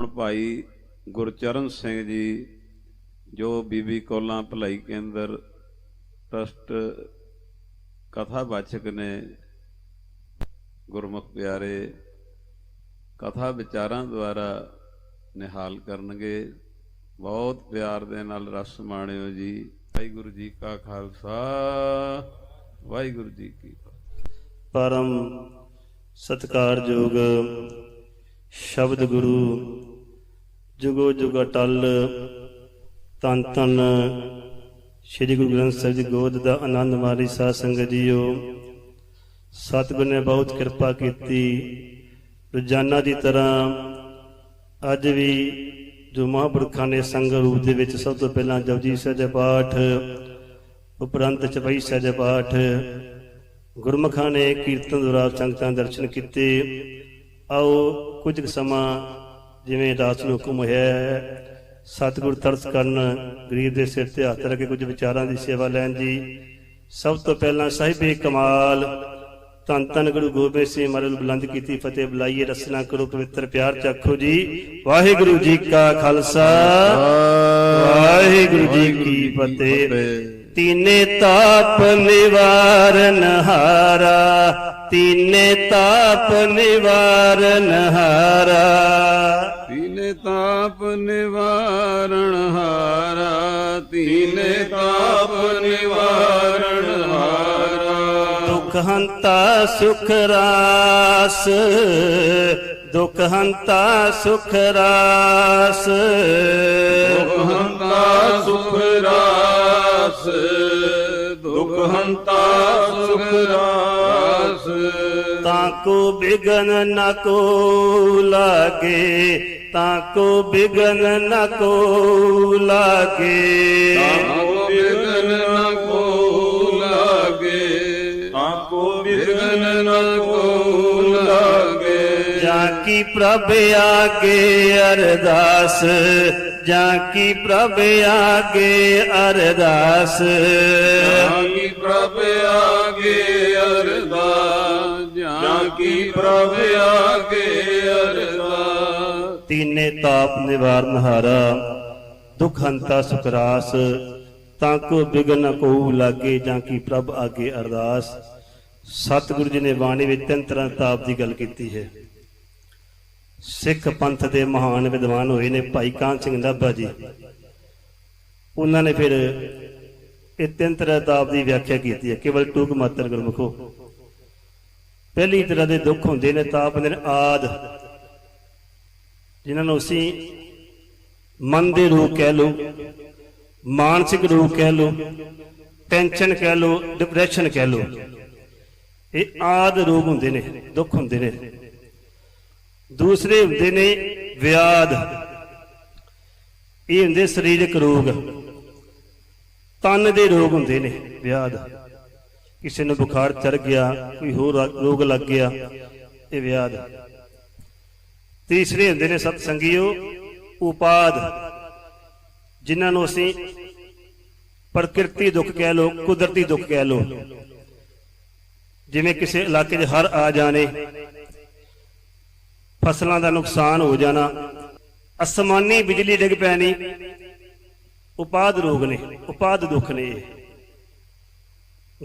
ਹੁਣ ਭਾਈ ਗੁਰਚਰਨ ਸਿੰਘ ਜੀ, ਜੋ ਬੀਬੀ ਕੋਲਾਂ ਭਲਾਈ ਕੇਂਦਰ ਟਰਸਟ ਕਥਾ ਵਾਚਕ ਨੇ, ਗੁਰਮੁਖ ਪਿਆਰੇ, ਕਥਾ ਵਿਚਾਰਾਂ ਦੁਆਰਾ ਨਿਹਾਲ ਕਰਨਗੇ। ਬਹੁਤ ਪਿਆਰ ਦੇ ਨਾਲ ਰਸ ਮਾਣਿਓ ਜੀ। ਵਾਹਿਗੁਰੂ ਜੀ ਕਾ ਖਾਲਸਾ, ਵਾਹਿਗੁਰੂ ਜੀ ਕੀ ਫਤਿਹ। ਪਰਮ ਸਤਕਾਰਯੋਗ ਸ਼ਬਦ ਗੁਰੂ ਜੁਗੋ ਜੁਗ ਅਟਲ ਤਨ ਤਨ ਸ੍ਰੀ ਗੁਰੂ ਗ੍ਰੰਥ ਸਾਹਿਬ ਜੀ ਗੋਦ ਦਾ ਆਨੰਦ ਮਾਰੀ ਸਾਧ ਸੰਗਤ ਜੀਓ। ਸਤਿਗੁਰ ਨੇ ਬਹੁਤ ਕਿਰਪਾ ਕੀਤੀ। ਰੋਜ਼ਾਨਾ ਦੀ ਤਰ੍ਹਾਂ ਅੱਜ ਵੀ ਜੋ ਮਹਾਂਪੁਰਖਾਂ ਨੇ ਸੰਗ ਰੂਪ ਦੇ ਵਿੱਚ ਸਭ ਤੋਂ ਪਹਿਲਾਂ ਜਪਜੀ ਸਾਹਿਬ ਦੇ ਪਾਠ, ਉਪਰੰਤ ਚਪਈ ਸਾਹਿਬ ਦੇ ਪਾਠ, ਗੁਰਮੁਖਾਂ ਨੇ ਕੀਰਤਨ ਦੁਆਰਾ ਸੰਗਤਾਂ ਦਰਸ਼ਨ ਕੀਤੇ। ਆਓ ਕੁਝ ਕੁ ਸਮਾਂ ਜਿਵੇਂ ਦਾਸ ਨੂੰ ਹੁਕਮ ਹੋਇਆ ਸਤਿਗੁਰ ਤਰਸ ਕਰਨ, ਗਰੀਬ ਦੇ ਸਿਰ ਤੇ ਹੱਥ ਰੱਖ ਕੇ ਕੁਝ ਵਿਚਾਰਾਂ ਦੀ ਸੇਵਾ ਲੈਣ ਜੀ ਸਭ ਤੋਂ ਪਹਿਲਾਂ ਸਾਹਿਬੇ ਕਮਾਲ, ਧੰਨ ਧੰਨ ਗੁਰੂ ਗੋਬਿੰਦ ਸਿੰਘ ਮਹਾਰਾਜ ਬੁਲੰਦ ਕੀਤੀ, ਫਤਿਹ ਬੁਲਾਈਏ, ਰਸਨਾ ਕਰੋ, ਪਵਿੱਤਰ ਪਿਆਰ ਚਾਖੋ ਜੀ। ਵਾਹਿਗੁਰੂ ਜੀ ਕਾ ਖਾਲਸਾ, ਵਾਹਿਗੁਰੂ ਜੀ ਕੀ ਫਤਿਹ। ਤੀਨੇ ਤਾਪ ਨਿਵਾਰਨ ਹਾਰਾ, ਤੀਨੇ ਤਾਪ ਨਿਵਾਰਨ ਹਾਰਾ। ਤਾਪ ਨਿਵਾਰਣ ਹਾਰਾ ਤੀਨੇ ਤਾਪ ਨਿਵਾਰਣ ਹਾਰਾ। ਦੁਖ ਹੰਤਾ ਸੁਖ ਰਾਸ ਦੁਖ ਹੰਤਾ ਸੁਖ ਰਾਸ। ਦੁਖ ਹੰਤਾ ਸੁਖ ਰਾਸ ਦੁਖ ਹੰਤਾ ਸੁਖ ਰਾਸ। ਤਾਂ ਕੋ ਬਿਗਨ ਨ ਕੋ ਲਾਗੇ ਤਾਂ ਕੋ ਬਿਗਨ ਨ ਕੋ ਲਾਗੇ ਤਾਕੋ ਬਿਗਨ ਨ ਕੋ ਲਾਗੇ ਤਾਕੋ ਬਿਗਨ ਨ ਕੋ ਲਾਗੇ ਜਾਂ ਕੀ ਪ੍ਰਭ ਆਗੇ ਅਰਦਾਸ ਜਾਂ ਕੀ ਪ੍ਰਭ ਆਗੇ ਕੀ ਪ੍ਰਭ ਆਗੇ ਅਰਦਾਸ? ਤੀਨੇ ਤਾਪ ਨਿਵਾਰਨ ਹਾਰਾ ਦੁਖ ਹੰਤਾ ਸੁਕਰਾਸ ਤਾਂ ਕੋ ਬਿਗਨ ਕੋ ਲਾਗੇ ਜਾਂ ਕੀ ਪ੍ਰਭ ਆਗੇ ਅਰਦਾਸ। ਸਤਿਗੁਰੂ ਜੀ ਨੇ ਬਾਣੀ ਵਿੱਚ ਤਿੰਨ ਤਰ੍ਹਾਂ ਤਾਪ ਦੀ ਗੱਲ ਕੀਤੀ ਹੈ। ਸਿੱਖ ਪੰਥ ਦੇ ਮਹਾਨ ਵਿਦਵਾਨ ਹੋਏ ਨੇ ਭਾਈ ਕਾਨ ਸਿੰਘ ਨਾਭਾ ਜੀ। ਉਹਨਾਂ ਨੇ ਫਿਰ ਇਹ ਤਿੰਨ ਤਰ੍ਹਾਂ ਤਾਪ ਦੀ ਵਿਆਖਿਆ ਕੀਤੀ ਹੈ। ਕੇਵਲ ਟੂਕ ਮਾਤਰ ਗੁਰਮੁਖੋ। ਪਹਿਲੀ ਤਰ੍ਹਾਂ ਦੇ ਦੁੱਖ ਹੁੰਦੇ ਨੇ ਤਾਪ ਹੁੰਦੇ ਨੇ ਆਦ, ਜਿਨ੍ਹਾਂ ਨੂੰ ਅਸੀਂ ਮਨ ਦੇ ਰੋਗ ਕਹਿ ਲਓ, ਮਾਨਸਿਕ ਰੋਗ ਕਹਿ ਲਓ, ਟੈਨਸ਼ਨ ਕਹਿ ਲਓ ਡਿਪਰੈਸ਼ਨ ਕਹਿ ਲਓ, ਇਹ ਆਦ ਰੋਗ ਹੁੰਦੇ ਨੇ, ਦੁੱਖ ਹੁੰਦੇ ਨੇ। ਦੂਸਰੇ ਹੁੰਦੇ ਨੇ ਵਿਆਦ, ਇਹ ਹੁੰਦੇ ਸਰੀਰਕ ਰੋਗ, ਤਨ ਦੇ ਰੋਗ ਹੁੰਦੇ ਨੇ ਵਿਆਦ। ਕਿਸੇ ਨੂੰ ਬੁਖਾਰ ਚੜ ਗਿਆ, ਕੋਈ ਹੋਰ ਰੋਗ ਲੱਗ ਗਿਆ, ਇਹ ਵਿਆਦ ਤੀਸਰੇ ਹੁੰਦੇ ਨੇ ਸਤ ਸੰਗਿਓ ਉਪਾਦ, ਜਿਨ੍ਹਾਂ ਨੂੰ ਅਸੀਂ ਪ੍ਰਕਿਰਤੀ ਦੁੱਖ ਕਹਿ ਲੋ ਕੁਦਰਤੀ ਦੁੱਖ ਕਹਿ ਲੋ ਜਿਵੇਂ ਕਿਸੇ ਇਲਾਕੇ 'ਚ ਹਰ ਆ ਜਾਣੇ, ਫਸਲਾਂ ਦਾ ਨੁਕਸਾਨ ਹੋ ਜਾਣਾ, ਅਸਮਾਨੀ ਬਿਜਲੀ ਡਿੱਗ ਪੈਣੀ, ਉਪਾਦ ਰੋਗ ਨੇ, ਉਪਾਦ ਦੁੱਖ ਨੇ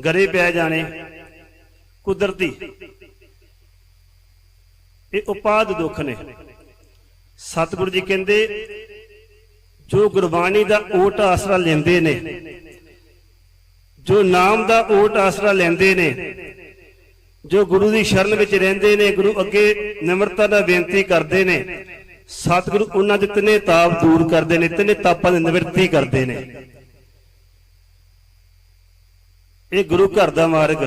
ਗਰੇ ਪੈ ਜਾਣੇ। ਕੁਦਰਤੀ। ਇਹ ਉਪਾਦ ਦੁੱਖ ਨੇ। ਸਤਿਗੁਰੂ ਜੀ ਕਹਿੰਦੇ, ਜੋ ਗੁਰਬਾਣੀ ਦਾ ਓਟ ਆਸਰਾ ਲੈਂਦੇ ਨੇ, ਜੋ ਨਾਮ ਦਾ ਓਟ ਆਸਰਾ ਲੈਂਦੇ ਨੇ, ਜੋ ਗੁਰੂ ਦੀ ਸ਼ਰਨ ਵਿੱਚ ਰਹਿੰਦੇ ਨੇ, ਗੁਰੂ ਅੱਗੇ ਨਿਮਰਤਾ ਨਾਲ ਬੇਨਤੀ ਕਰਦੇ ਨੇ, ਸਤਿਗੁਰੂ ਉਹਨਾਂ ਦੇ ਤਿੰਨੇ ਤਾਪ ਦੂਰ ਕਰਦੇ ਨੇ, ਤਿੰਨੇ ਤਾਪਾਂ ਦੀ ਨਿਵਰਤੀ ਕਰਦੇ ਨੇ। ਇਹ ਗੁਰੂ ਘਰ ਦਾ ਮਾਰਗ।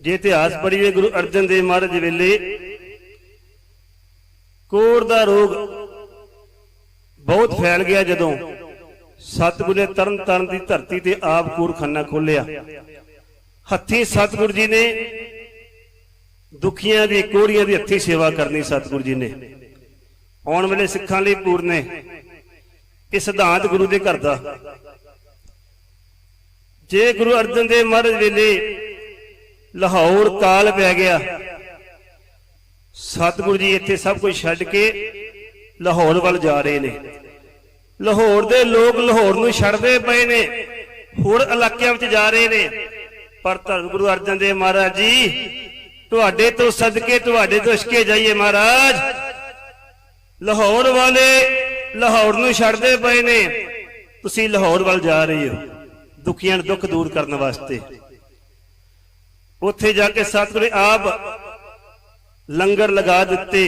ਜੇ ਇਤਿਹਾਸ ਪੜ੍ਹੀਏ, ਗੁਰੂ ਅਰਜਨ ਦੇਵ ਮਹਾਰਾਜ ਵੇਲੇ ਕੋੜ ਦਾ ਰੋਗ ਬਹੁਤ ਫੈਲ ਗਿਆ ਜਦੋਂ ਸਤਿਗੁਰੂ ਨੇ ਤਰਨ ਤਰਨ ਦੀ ਧਰਤੀ ਤੇ ਆਪ ਕੂਰਖਾਨਾ ਖੋਲਿਆ ਹੱਥੀ ਸਤਿਗੁਰੂ ਜੀ ਨੇ, ਦੁਖੀਆਂ ਦੀ ਕੋੜੀਆਂ ਦੀ ਹੱਥੀ ਸੇਵਾ ਕਰਨੀ ਸਤਿਗੁਰੂ ਜੀ ਨੇ। ਆਉਣ ਵਾਲੇ ਸਿੱਖਾਂ ਲਈ ਪੂਰਨ। ਹੈ ਇਹ ਸਿਧਾਂਤ ਗੁਰੂ ਦੇ ਘਰ ਦਾ। ਜੇ ਗੁਰੂ ਅਰਜਨ ਦੇਵ ਮਹਾਰਾਜ ਵੇਲੇ ਲਾਹੌਰ ਕਾਲ ਪੈ ਗਿਆ, ਸਤਿਗੁਰੂ ਜੀ ਇੱਥੇ ਸਭ ਕੁਝ ਛੱਡ ਕੇ ਲਾਹੌਰ ਵੱਲ ਜਾ ਰਹੇ ਨੇ। ਲਾਹੌਰ ਦੇ ਲੋਕ ਲਾਹੌਰ ਨੂੰ ਛੱਡਦੇ ਪਏ ਨੇ, ਹੋਰ ਇਲਾਕਿਆਂ ਵਿੱਚ ਜਾ ਰਹੇ ਨੇ। ਪਰ ਧੰਨ ਗੁਰੂ ਅਰਜਨ ਦੇਵ ਮਹਾਰਾਜ ਜੀ, ਤੁਹਾਡੇ ਤੋਂ ਸਦਕੇ, ਤੁਹਾਡੇ ਤੋਂ ਇਸ਼ਕੇ ਜਾਈਏ ਮਹਾਰਾਜ। ਲਾਹੌਰ ਵਾਲੇ ਲਾਹੌਰ ਨੂੰ ਛੱਡਦੇ ਪਏ ਨੇ, ਤੁਸੀਂ ਲਾਹੌਰ ਵੱਲ ਜਾ ਰਹੇ ਹੋ। ਦੁਖੀਆਂ ਨੂੰ ਦੁੱਖ ਦੂਰ ਕਰਨ ਵਾਸਤੇ। ਉੱਥੇ ਜਾ ਕੇ ਸਤਿਗੁਰੂ ਆਪ ਲੰਗਰ ਲਗਾ ਦਿੱਤੇ।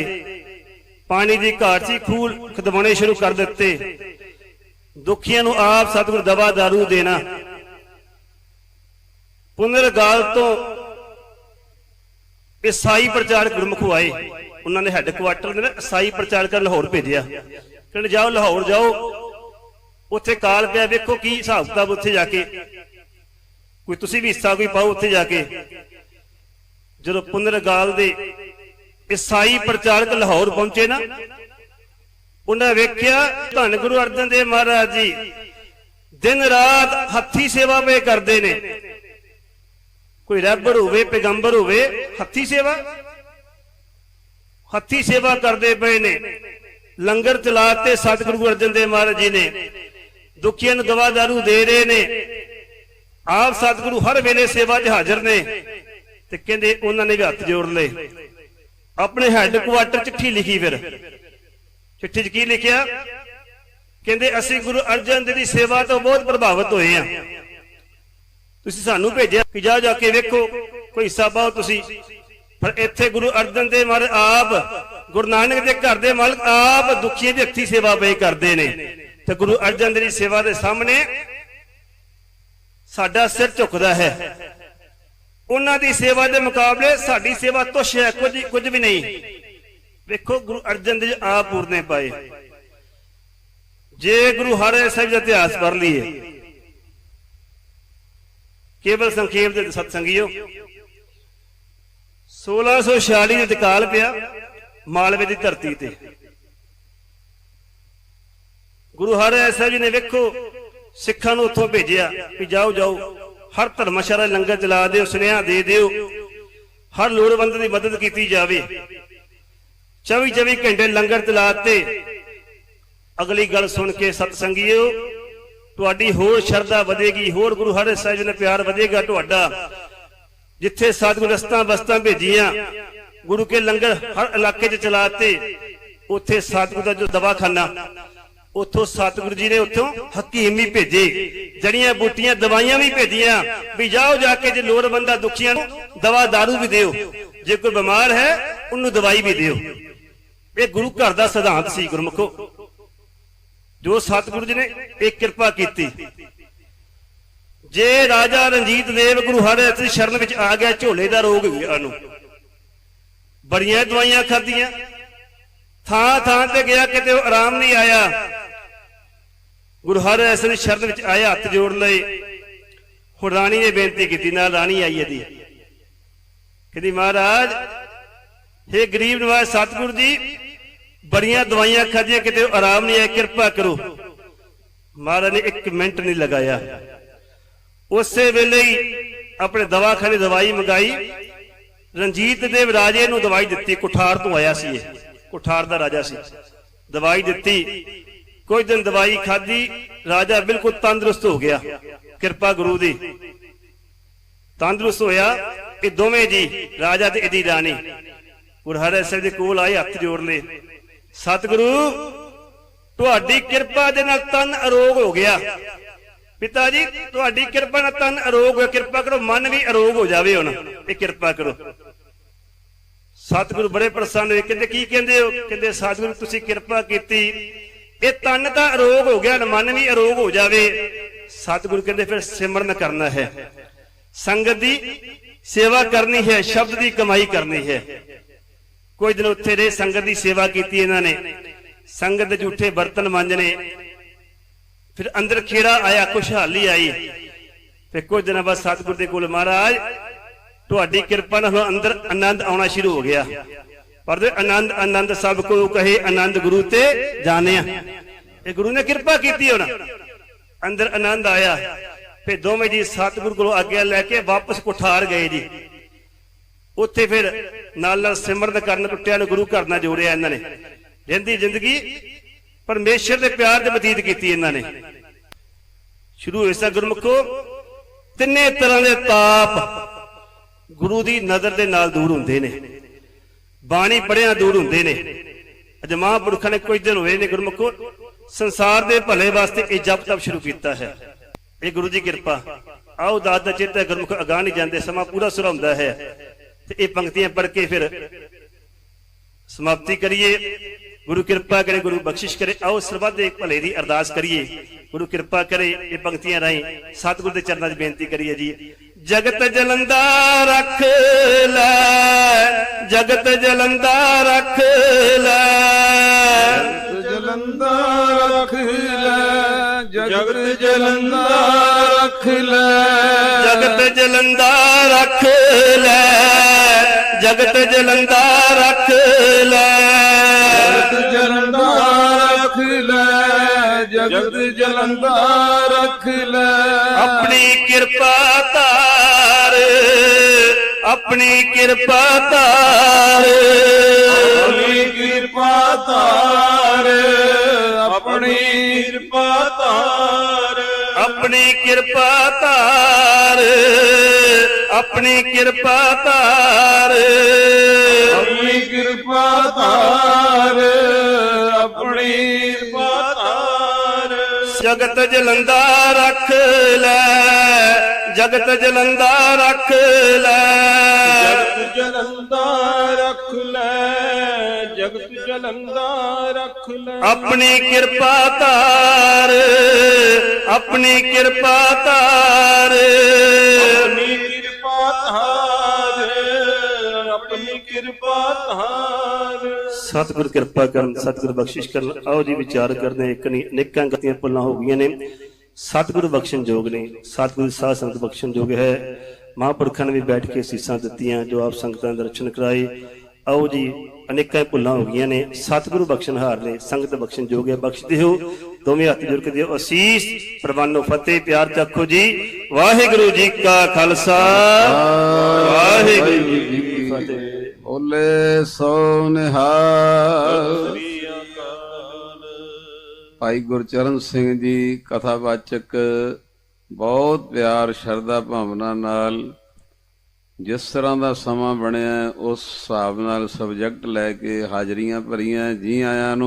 ਪਾਣੀ ਦੀ ਘਾਟ ਸੀ, ਖੂਲ ਖਦਵਾਉਣੇ ਸ਼ੁਰੂ ਕਰ ਦਿੱਤੇ। ਦੁਖੀਆਂ ਨੂੰ ਆਪ ਸਤਿਗੁਰ ਦਵਾ ਦਾਰੂ ਦੇਣਾ। ਪੁਨਰ ਗਾਲ ਤੋਂ ਈਸਾਈ ਪ੍ਰਚਾਰਕ ਗੁਰਮੁਖ ਆਏ। ਉਹਨਾਂ ਨੇ ਹੈੱਡਕੁਆਟਰ ਦੇ ਨਾ ਈਸਾਈ ਪ੍ਰਚਾਰਕ ਲਾਹੌਰ ਭੇਜਿਆ। ਕਹਿੰਦੇ, ਜਾਓ ਲਾਹੌਰ ਜਾਓ ਉੱਥੇ ਕਾਲ ਪਿਆ, ਵੇਖੋ ਕੀ ਹਿਸਾਬ ਕਿਤਾਬ ਉੱਥੇ ਜਾ ਕੇ। ਕੋਈ ਤੁਸੀਂ ਵੀ ਹਿੱਸਾ ਕੋਈ ਪਾਓ ਉੱਥੇ ਜਾ ਕੇ। ਜਦੋਂ ਪੁਨਰਗਾਲ ਦੇ ਈਸਾਈ ਪ੍ਰਚਾਰਕ ਲਾਹੌਰ ਪਹੁੰਚੇ ਨਾ, ਉਹਨਾਂ ਵੇਖਿਆ, ਧੰਨ ਗੁਰੂ ਅਰਜਨ ਦੇਵ ਮਹਾਰਾਜ ਜੀ, ਦਿਨ ਰਾਤ ਹੱਥੀ ਸੇਵਾ ਵੇ ਕਰਦੇ ਨੇ। ਕੋਈ ਰੱਬਰ ਹੋਵੇ, ਪੈਗੰਬਰ ਹੋਵੇ, ਹੱਥੀ ਸੇਵਾ। ਹੱਥੀ ਸੇਵਾ ਕਰਦੇ ਪਏ ਨੇ। ਲੰਗਰ ਚਲਾ ਤੇ ਸਤਿਗੁਰੂ ਅਰਜਨ ਦੇਵ ਮਹਾਰਾਜ ਜੀ ਨੇ। ਦੁਖੀਆਂ ਨੂੰ ਦਵਾ ਦਾਰੂ ਦੇ ਰਹੇ ਨੇ। ਆਪ ਸਤਿਗੁਰੂ ਹਰ ਵੇਲੇ ਸੇਵਾ 'ਚ ਹਾਜ਼ਰ ਨੇ ਤੇ ਕਹਿੰਦੇ ਉਹਨਾਂ ਨੇ ਵੀ ਹੱਥ ਜੋੜ ਲਏ। ਆਪਣੇ ਹੈੱਡਕੁਆਟਰ ਚਿੱਠੀ ਲਿਖੀ ਫਿਰ। ਚਿੱਠੀ 'ਚ ਕੀ ਲਿਖਿਆ? ਕਹਿੰਦੇ ਅਸੀਂ ਗੁਰੂ ਅਰਜਨ ਦੇਵ ਦੀ ਸੇਵਾ ਤੋਂ ਬਹੁਤ ਪ੍ਰਭਾਵਿਤ ਹੋਏ ਹਾਂ। ਤੁਸੀਂ ਸਾਨੂੰ ਭੇਜਿਆ ਕਿ ਜਾ ਜਾ ਕੇ ਵੇਖੋ ਕੋਈ ਹਿੱਸਾ ਪਾਓ ਤੁਸੀਂ। ਪਰ ਇੱਥੇ ਗੁਰੂ ਅਰਜਨ ਦੇਵ ਮਹਾਰਾਜ ਆਪ ਗੁਰੂ ਨਾਨਕ ਦੇ ਘਰ ਦੇ ਮਾਲਕ ਆਪ ਦੁਖੀਆਂ ਦੀ ਹੱਥੀ ਸੇਵਾ ਪਏ ਕਰਦੇ ਨੇ। ਤੇ ਗੁਰੂ ਅਰਜਨ ਦੇਵ ਦੀ ਸੇਵਾ ਦੇ ਸਾਹਮਣੇ ਸਾਡਾ ਸਿਰ ਝੁਕਦਾ ਹੈ। ਉਹਨਾਂ ਦੀ ਸੇਵਾ ਦੇ ਮੁਕਾਬਲੇ ਸਾਡੀ ਸੇਵਾ ਤੁਛ ਹੈ, ਕੁਝ ਕੁਝ ਵੀ ਨਹੀਂ। ਵੇਖੋ, ਗੁਰੂ ਅਰਜਨ ਦੇਵ ਆਪ ਪੂਰਨੇ ਪਾਏ। ਜੇ ਗੁਰੂ ਹਰਿ ਸਾਹਿਬ ਦਾ ਇਤਿਹਾਸ ਪੜ੍ਹ ਲਈਏ, ਕੇਵਲ ਸੰਖੇਪ ਦੇ ਸਤਸੰਗੀਓ 1646 ਦੇ ਤਕਾਲ ਪਿਆ, ਮਾਲਵੇ ਦੀ ਧਰਤੀ ਤੇ। ਗੁਰੂ ਹਰਿ ਸਾਹਿਬ ਜੀ ਨੇ ਵੇਖੋ, ਸਿੱਖਾਂ ਨੂੰ ਉੱਥੋਂ ਭੇਜਿਆ ਕਿ ਜਾਓ ਜਾਓ। ਹਰ ਧਰਮਸ਼ਾਲਾ ਲੰਗਰ ਚਲਾ ਦਿਓ, ਸੁਨੇਹਾ ਦੇ ਦਿਓ। ਹਰ ਲੋੜਵੰਦ ਦੀ ਮਦਦ ਕੀਤੀ ਜਾਵੇ। 24 24 ਘੰਟੇ ਲੰਗਰ ਚਲਾਤੇ ਅਗਲੀ ਗੱਲ ਸੁਣ ਕੇ ਸਤਸੰਗੀਓ, ਤੁਹਾਡੀ ਹੋਰ ਸ਼ਰਧਾ ਵਧੇਗੀ, ਹੋਰ ਗੁਰੂ ਹਰਿ ਸਾਹਿਬ ਜੀ ਨੇ ਪਿਆਰ ਵਧੇਗਾ ਤੁਹਾਡਾ। ਜਿੱਥੇ ਸਤਿਗੁਰ ਰਸਤਾਂ ਵਸਤਾਂ ਭੇਜੀਆਂ, ਗੁਰੂ ਕੇ ਲੰਗਰ ਹਰ ਇਲਾਕੇ 'ਚ ਚਲਾਤੇ ਉੱਥੇ ਸਤਿਗੁਰ ਦਾ ਜੋ ਦਵਾਖਾਨਾ ਉੱਥੋਂ ਸਤਿਗੁਰੂ ਜੀ ਨੇ ਉੱਥੋਂ ਹਕੀਮ ਵੀ ਭੇਜੇ, ਜੜੀਆਂ ਬੂਟੀਆਂ, ਦਵਾਈਆਂ ਵੀ ਭੇਜੀਆਂ। ਵੀ ਜਾਓ ਜਾ ਕੇ ਜੇ ਲੋੜਵੰਦਾ ਦੁਖੀਆਂ ਨੂੰ ਦਵਾ ਦਾਰੂ ਵੀ ਦਿਓ। ਜੇ ਕੋਈ ਬਿਮਾਰ ਹੈ, ਉਹਨੂੰ ਦਵਾਈ ਵੀ ਦਿਓ। ਇਹ ਗੁਰੂ ਘਰ ਦਾ ਸਿਧਾਂਤ ਸੀ ਗੁਰਮੁਖੋ। ਜੋ ਸਤਿਗੁਰੂ ਜੀ ਨੇ ਇਹ ਕਿਰਪਾ ਕੀਤੀ। ਜੇ ਰਾਜਾ ਰਣਜੀਤ ਦੇਵ ਗੁਰੂ ਹਰਿ ਸ਼ਰਨ ਵਿੱਚ ਆ ਗਿਆ, ਝੋਲੇ ਦਾ ਰੋਗ ਗਿਆ ਉਹਨੂੰ ਬੜੀਆਂ ਦਵਾਈਆਂ ਖਾਧੀਆਂ। ਥਾਂ ਥਾਂ ਤੇ ਗਿਆ, ਕਿਤੇ ਉਹ ਆਰਾਮ ਨਹੀਂ ਆਇਆ। ਗੁਰੂ ਹਰ ਹਰਿ ਦੀ ਸ਼ਰਨ ਵਿੱਚ ਆਇਆ ਹੱਥ ਜੋੜ ਲਏ। ਹੁਣ ਰਾਣੀ ਨੇ ਬੇਨਤੀ ਕੀਤੀ, ਨਾਲ ਰਾਣੀ ਆਈ ਇਹਦੀ। ਕਹਿੰਦੀ, ਮਹਾਰਾਜ हे ਗਰੀਬ ਨਿਵਾਜ ਸਤਿਗੁਰੂ ਜੀ, ਬੜੀਆਂ ਦਵਾਈਆਂ ਖਾਧੀਆਂ, ਕਿਤੇ ਉਹ ਆਰਾਮ ਨਹੀਂ ਆਇਆ, ਕਿਰਪਾ ਕਰੋ। ਮਹਾਰਾਜ ਨੇ ਇੱਕ ਮਿੰਟ ਨਹੀਂ ਲਗਾਇਆ। ਉਸੇ ਵੇਲੇ ਹੀ ਆਪਣੇ ਦਵਾਖਾਨੇ ਦਵਾਈ ਮੰਗਾਈ। ਰਣਜੀਤ ਦੇਵ ਰਾਜੇ ਨੂੰ ਦਵਾਈ ਦਿੱਤੀ, ਕੁਠਾਰ ਤੋਂ ਆਇਆ ਸੀ ਇਹ। ਕੁਠਾਰ ਦਾ ਰਾਜਾ ਸੀ। ਦਵਾਈ ਦਿੱਤੀ। ਕੁਝ ਦਿਨ ਦਵਾਈ ਖਾਧੀ, ਰਾਜਾ ਬਿਲਕੁਲ ਤੰਦਰੁਸਤ ਹੋ ਗਿਆ। ਕਿਰਪਾ ਗੁਰੂ ਦੀ। ਤੰਦਰੁਸਤ ਹੋਇਆ, ਇਹ ਦੋਵੇਂ ਜੀ, ਰਾਜਾ ਤੇ ਇਹਦੀ ਰਾਣੀ। ਗੁਰੂ ਸਾਹਿਬ ਦੇ ਕੋਲ ਆਏ, ਹੱਥ ਜੋੜ ਲਏ। ਸਤਿਗੁਰੂ, ਤੁਹਾਡੀ ਕਿਰਪਾ ਦੇ ਨਾਲ ਤਨ ਅਰੋਗ ਹੋ ਗਿਆ। ਪਿਤਾ ਜੀ, ਤੁਹਾਡੀ ਕਿਰਪਾ ਨਾਲ ਤਨ ਅਰੋਗ ਹੋਇਆ। ਕਿਰਪਾ ਕਰੋ, ਮਨ ਵੀ ਅਰੋਗ ਹੋ ਜਾਵੇ ਹੁਣ। ਇਹ ਕਿਰਪਾ ਕਰੋ। ਸਤਿਗੁਰੂ ਬੜੇ ਪ੍ਰਸੰਨ ਹੋਏ। ਕਹਿੰਦੇ, ਕੀ ਕਹਿੰਦੇ ਹੋ? ਕਹਿੰਦੇ, ਸਤਿਗੁਰੂ, ਤੁਸੀਂ ਕਿਰਪਾ ਕੀਤੀ। ਇਹ ਤਨ ਤਾਂ ਅਰੋਗ ਹੋ ਗਿਆ, ਮਨ ਵੀ ਅਰੋਗ ਹੋ ਜਾਵੇ। ਸਤਿਗੁਰੂ ਕਹਿੰਦੇ, ਫਿਰ ਸਿਮਰਨ ਕਰਨਾ ਹੈ। ਸੰਗਤ ਦੀ ਸੇਵਾ ਕਰਨੀ ਹੈ, ਸ਼ਬਦ ਦੀ ਕਮਾਈ ਕਰਨੀ ਹੈ। ਕੁਝ ਦਿਨ ਉੱਥੇ ਰਹੇ, ਸੰਗਤ ਦੀ ਸੇਵਾ ਕੀਤੀ ਇਹਨਾਂ ਨੇ। ਸੰਗਤ ਦੇ ਝੂਠੇ ਬਰਤਨ ਮਾਂਜਣੇ। ਫਿਰ ਅੰਦਰ ਖੇੜਾ ਆਇਆ, ਖੁਸ਼ਹਾਲੀ ਆਈ। ਤੇ ਕੁਝ ਦਿਨਾਂ ਬਾਅਦ ਸਤਿਗੁਰ ਦੇ ਕੋਲ ਮਹਾਰਾਜ ਤੁਹਾਡੀ ਕਿਰਪਾ ਨਾਲ ਹੁਣ ਅੰਦਰ ਆਨੰਦ ਆਉਣਾ ਸ਼ੁਰੂ ਹੋ ਗਿਆ। ਪਰ ਦੇ ਆਨੰਦ ਆਨੰਦ ਸਭ ਕੋ ਕਹੇ ਆਨੰਦ ਗੁਰੂ ਤੇ ਜਾਣਿਆ ਇਹ ਗੁਰੂ ਨੇ ਕਿਰਪਾ ਕੀਤੀ ਹੁਣ। ਅੰਦਰ ਆਨੰਦ ਆਇਆ। ਫਿਰ ਦੋਵੇਂ ਜੀ ਸਤਿਗੁਰ ਕੋਲੋਂ ਆਗਿਆ ਲੈ ਕੇ ਵਾਪਸ ਕੁਠਾਰ ਗਏ ਜੀ। ਉੱਥੇ ਫਿਰ ਨਾਲ ਨਾਲ ਸਿਮਰਨ ਕਰਨ ਟੁੱਟਿਆ ਨੂੰ ਗੁਰੂ ਘਰ ਨਾਲ ਜੋੜਿਆ ਇਹਨਾਂ ਨੇ। ਰਹਿੰਦੀ ਜ਼ਿੰਦਗੀ ਪਰਮੇਸ਼ਰ ਦੇ ਪਿਆਰ ਦੇ ਬਤੀਤ ਕੀਤੀ ਇਹਨਾਂ ਨੇ। ਸ਼ੁਰੂ ਹੋਇਆ ਸਾ ਗੁਰਮੁਖੋ ਤਿੰਨੇ ਤਰ੍ਹਾਂ ਦੇ ਤਾਪ ਗੁਰੂ ਦੀ ਨਜ਼ਰ ਦੇ ਨਾਲ ਦੂਰ ਹੁੰਦੇ ਨੇ। ਬਾਣੀ ਪੜਿਆ ਦੂਰ ਹੁੰਦੇ ਨੇ। ਅਜ ਮਹਾਂਪੁਰਖਾਂ ਨੇ ਕੁਝ ਦਿਨ ਹੋਏ ਨੇ ਗੁਰਮੁਖੋ। ਸੰਸਾਰ ਦੇ ਭਲੇ ਵਾਸਤੇ ਇਹ ਜਪ ਤਪ ਸ਼ੁਰੂ ਕੀਤਾ ਹੈ। ਇਹ ਗੁਰੂ ਦੀ ਕਿਰਪਾ। ਆਓ ਦਾਤ ਦਾ ਚਿੱਤ ਹੈ, ਗੁਰਮੁਖ ਅਗਾਹ ਨਹੀਂ ਜਾਂਦੇ, ਸਮਾਂ ਪੂਰਾ ਸੁਰ ਹੁੰਦਾ ਹੈ। ਤੇ ਇਹ ਪੰਕਤੀਆਂ ਪੜ੍ਹ ਕੇ ਫਿਰ ਸਮਾਪਤੀ ਕਰੀਏ। ਗੁਰੂ ਕਿਰਪਾ ਕਰੇ, ਗੁਰੂ ਬਖਸ਼ਿਸ਼ ਕਰੇ। ਆਓ ਸਰਬੱਤ ਦੇ ਭਲੇ ਦੀ ਅਰਦਾਸ ਕਰੀਏ। ਗੁਰੂ ਕਿਰਪਾ ਕਰੇ, ਇਹ ਪੰਕਤੀਆਂ ਰਾਹੀਂ ਸਤਿਗੁਰ ਦੇ ਚਰਨਾਂ 'ਚ ਬੇਨਤੀ ਕਰੀਏ ਜੀ। ਜਗਤ ਜਲੰਦਾ ਰੱਖ ਲੈ ਜਗਤ ਜਲੰਦਾ ਰੱਖ ਲੈ। ਜਲੰਦਾ ਰੱਖ ਲੈ ਜਗਤ ਜਲੰਦਾ ਰੱਖ ਲੈ। ਜਗਤ ਜਲੰਦਾ ਰੱਖ ਲੈ ਜਗਤ ਜਲੰਦਾ ਰੱਖ ਲੈ। ਜਗਤ ਜਲੰਦਾ ਰੱਖ ਲੈ ਜਗਤ ਜਲੰਦਾ ਰੱਖ ਲੈ। ਆਪਣੀ ਕਿਰਪਾ ਧਾਰ ਆਪਣੀ ਕਿਰਪਾ ਧਾਰ। ਆਪਣੀ ਕਿਰਪਾ ਧਾਰ ਆਪਣੀ ਕਿਰਪਾ ਤਾਰ ਆਪਣੀ ਕਿਰਪਾ ਧਾਰ ਆਪਣੀ ਕਿਰਪਾ ਧਾਰ। ਆਪਣੀ ਕਿਰਪਾ ਧਾਰ ਆਪਣੀ ਜਗਤ ਜਲੰਦਾ ਰੱਖ ਲੈ ਜਗਤ ਜਲੰਦਾ ਰੱਖ ਲੈ। ਜਗਤ ਜਲੰਦਾ ਰੱਖ ਲੈ ਜਗਤ ਜਲੰਦਾ ਰੱਖ ਲੈ। ਆਪਣੀ ਕਿਰਪਾ ਧਾਰ ਆਪਣੀ ਕਿਰਪਾ ਧਾਰ। ਆਪਣੀ ਕਿਰਪਾ ਧਾਰ ਆਪਣੀ ਕਿਰਪਾ ਧਾਰ। ਸਤਿਗੁਰ ਕਿਰਪਾ ਕਰਨ ਸਤਿਗੁਰ ਬਖਸ਼ਿਸ਼ ਕਰਨ। ਆਓ ਜੀ ਵਿਚਾਰ ਕਰਦੇ ਇੱਕ ਨਹੀਂ ਅਨੇਕਾਂ ਗਤੀਆਂ ਭੁੱਲਾਂ ਹੋ ਗਈਆਂ ਨੇ। ਸਤਿਗੁਰ ਬਖਸ਼ਣ ਯੋਗ ਨੇ। ਸਤਿਗੁਰ ਸਾਧ ਸੰਗਤ ਬਖਸ਼ਣ ਯੋਗ ਹੈ। ਮਹਾਂਪੁਰਖਾਂ ਨੇ ਵੀ ਬੈਠ ਕੇ ਸੀਸਾਂ ਦਿੱਤੀਆਂ ਜੋ ਆਪ ਸੰਗਤਾਂ ਦੇ ਦਰਸ਼ਨ ਕਰਾਏ। ਆਓ ਜੀ ਅਨੇਕਾਂ ਭੁੱਲਾਂ ਹੋ ਗਈਆਂ ਨੇ। ਸਤਿਗੁਰੂ ਬਖਸ਼ਣਹਾਰ ਨੇ। ਸੰਗਤ ਬਖਸ਼ਣ ਯੋਗ ਹੈ। ਬਖਸ਼ਦੇ ਹੋ। ਦੋਵੇਂ ਹੱਥ ਜੋੜ ਕੇ ਦਿਓ। ਅਸੀਸ ਪ੍ਰਵਾਨੋ ਫਤਿਹ ਪਿਆਰ ਚੱਖੋ ਜੀ। ਵਾਹਿਗੁਰੂ ਜੀ ਕਾ ਖਾਲਸਾ। ਵਾਹਿਗੁਰੂ ਜੀ ਕੀ ਫਤਿਹ। ਓਲੇ ਸੋ ਨਿਹਾਲ। ਭਾਈ ਗੁਰਚਰਨ ਸਿੰਘ ਜੀ ਕਥਾਵਾਚਕ ਬਹੁਤ ਪਿਆਰ, ਸ਼ਰਧਾ, ਭਾਵਨਾ ਨਾਲ ਜਿਸ ਤਰ੍ਹਾਂ ਦਾ ਸਮਾਂ ਬਣਿਆ, ਉਸ ਹਿਸਾਬ ਨਾਲ ਸਬਜੈਕਟ ਲੈ ਕੇ ਹਾਜ਼ਰੀਆਂ ਭਰੀਆਂ, ਜੀ ਆਇਆਂ ਨੂੰ